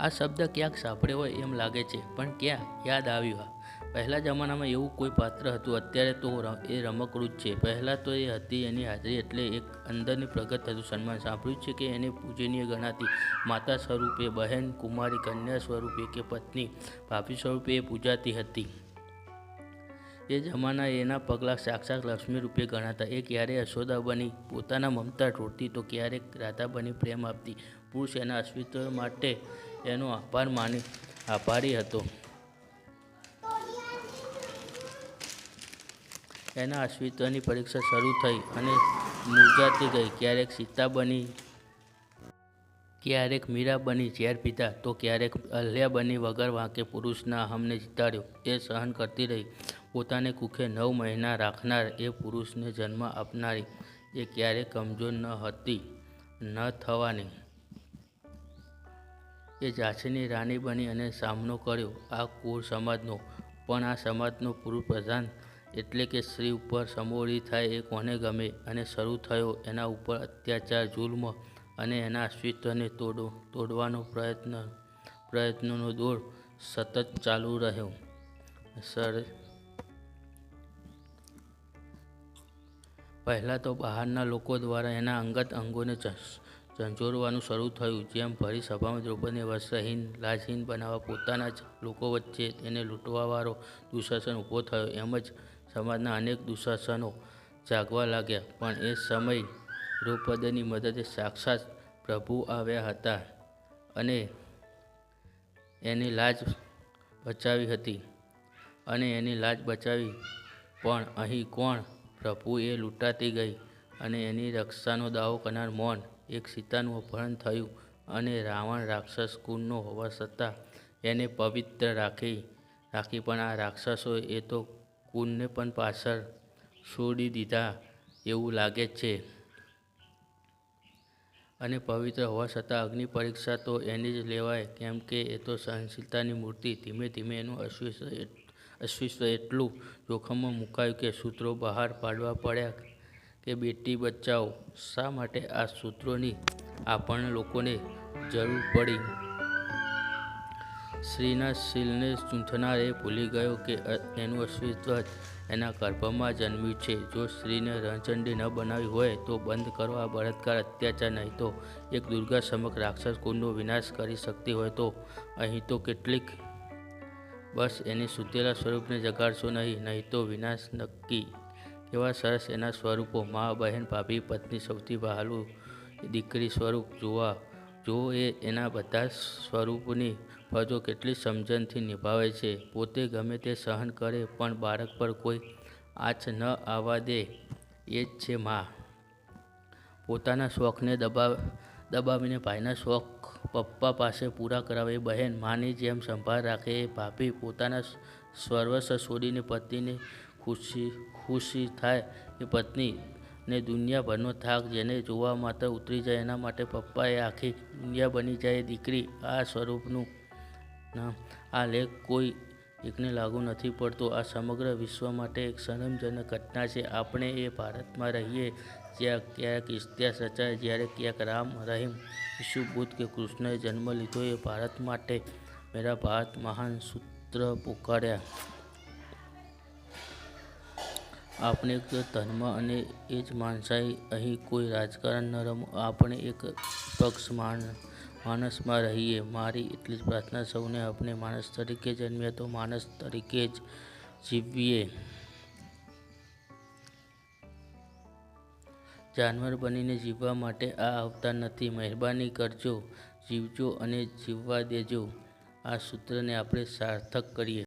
આ શબ્દ ક્યાંક સાંભળ્યો હોય એમ લાગે છે, પણ ક્યાં? યાદ આવ્યું હા. પહેલાં જમાનામાં એવું કોઈ પાત્ર હતું. અત્યારે તો એ રમકડું જ છે. પહેલાં તો એ હતી એની હાજરી એટલે એક અંદરની પ્રગટ હતું. સન્માન સાંભળ્યું છે કે એને પૂજનીય ગણાતી માતા સ્વરૂપે બહેન, કુમારી, કન્યા સ્વરૂપે કે પત્ની, ભાભી સ્વરૂપે એ પૂજાતી હતી. એ જમાના એના પગલાં સાક્ષાત લક્ષ્મી રૂપે ગણાતા. એ ક્યારે યશોદા બની? પોતાના મમતા ઢોળતી તો ક્યારેક રાધા બની પ્રેમ આપતી. પુરુષ એના અસ્તિત્વ માટે એનો આભાર માની, આભારી હતો. એના અસ્તિત્વની પરીક્ષા શરૂ થઈ અને મુરઝાતી ગઈ. ક્યારેક સીતા બની, ક્યારેક મીરા બની, ઝેર પીધા તો ક્યારેક અલ્યા બની વગર વાંકે પુરુષના અહમને જીતાડ્યો. એ સહન કરતી રહી. પોતાને કુખે નવ મહિના રાખનાર એ પુરુષને જન્મ આપનારી. એ ક્યારેક કમજોર ન હતી, ન થવાની. એ ઝાંસીની રાણી બની અને સામનો કર્યો. આ કુળ સમાજનો, પણ આ સમાજનો પુરુષ પ્રધાન એટલે કે સ્ત્રી ઉપર સમોળી થાય એ કોને ગમે અને શરૂ થયો એના ઉપર અત્યાચાર, જુલ્મ અને એના અસ્તિત્વને તોડો, તોડવાનો પ્રયત્ન, પ્રયત્નોનો દોર સતત ચાલુ રહ્યો. સર, પહેલાં તો બહારના લોકો દ્વારા એના અંગત અંગોને ઝંઝોરવાનું શરૂ થયું, જેમ ભરી સભામાં દ્રૌપદીને વસ્ત્રહીન લાજહીન બનાવવા પોતાના જ લોકો વચ્ચે તેને લૂંટવાવાળો દુશાસન ઊભો થયો. એમ જ સમાજના અનેક દુશાસનો જાગવા લાગ્યા. પણ એ સમય દ્રૌપદીની મદદે સાક્ષાત પ્રભુ આવ્યા હતા અને એની લાજ બચાવી હતી અને એની લાજ બચાવી. પણ અહીં કોણ? પ્રભુ એ લૂંટાતી ગઈ અને એની રક્ષાનો દાવો કરનાર મૌન એક સીતાનું અપહરણ થયું અને રાવણ રાક્ષસ કુળનો હોવા છતાં એને પવિત્ર રાખી રાખી પણ આ રાક્ષસો એ તો કુળને પણ પાછળ છોડી દીધા એવું લાગે છે. અને પવિત્ર હોવા છતાં અગ્નિ પરીક્ષા તો એની જ લેવાય, કેમ કે એ તો સહનશીલતાની મૂર્તિ. ધીમે ધીમે એનું એટ- અસ્તિત્વ એટલું જોખમમાં મુકાયું કે સૂત્રો બહાર પાડવા પડ્યા કે બેટી બચાવો શા માટે આ સૂત્રોની આપણને લોકોને જરૂર પડી? શ્રીના શીલને ચૂંથનાર એ ભૂલી ગયો કે એનું અસ્તિત્વ એના ગર્ભમાં જન્મ્યું છે. જો સ્ત્રીને રણચંડી ન બનાવી હોય તો બંધ કરો આ બળાત્કાર અત્યાચાર, નહીં તો એક દુર્ગા સમક્ષ રાક્ષસ કુંડનો વિનાશ કરી શકતી હોય તો. અહીં તો કેટલીક બસ એની સૂતેલા સ્વરૂપને જગાડશો નહીં નહીં તો વિનાશ નક્કી. કેવા સરસ એના સ્વરૂપો, મા, બહેન, ભાભી, પત્ની સૌથી વહાલું દીકરી સ્વરૂપ જોવા. જો એ એના બધા સ્વરૂપની ફરજો કેટલી સમજણથી નિભાવે છે, પોતે ગમે તે સહન કરે પણ બાળક પર કોઈ આંચ ન આવવા દે, એ જ છે મા. પોતાના શોખને દબાવ, દબાવીને ભાઈના શોખ પપ્પા પાસે પૂરા કરાવે, બહેન માની જેમ સંભાળ રાખે, એ ભાભી પોતાના સર્વસ્વ છોડીને પતિને ખુશી ખુશી થાય એ પત્ની ને દુનિયાભરનો થાક જેને જોવા માટે ઉતરી જાય, એના માટે પપ્પાએ આખી દુનિયા બની જાય. દીકરી આ સ્વરૂપનું નામ, આ લેખ કોઈ એકને લાગુ નથી પડતો. આ સમગ્ર વિશ્વ માટે એક શરમજનક ઘટના છે. આપણે એ ભારતમાં રહીએ, જ્યાં ક્યાંક ઇતિહાસ રચાય જ્યારે ક્યાંક રામ, રહીમ ઈસુ કે કૃષ્ણએ જન્મ લીધો. એ ભારત માટે મેરા ભારત મહાન સૂત્ર પુકાર્યા. આપણે એક ધર્મ અને એ જ માણસાઈ અહીં કોઈ રાજકારણ ન રમ. આપણે એક પક્ષ માન માણસમાં રહીએ. મારી એટલી જ પ્રાર્થના સૌને આપણે માણસ તરીકે જન્મ્યા તો માણસ તરીકે જ જીવીએ. જાનવર બનીને જીવવા માટે આ આવતા નથી. મહેરબાની કરજો, જીવજો અને જીવવા દેજો. આ સૂત્રને આપણે સાર્થક કરીએ.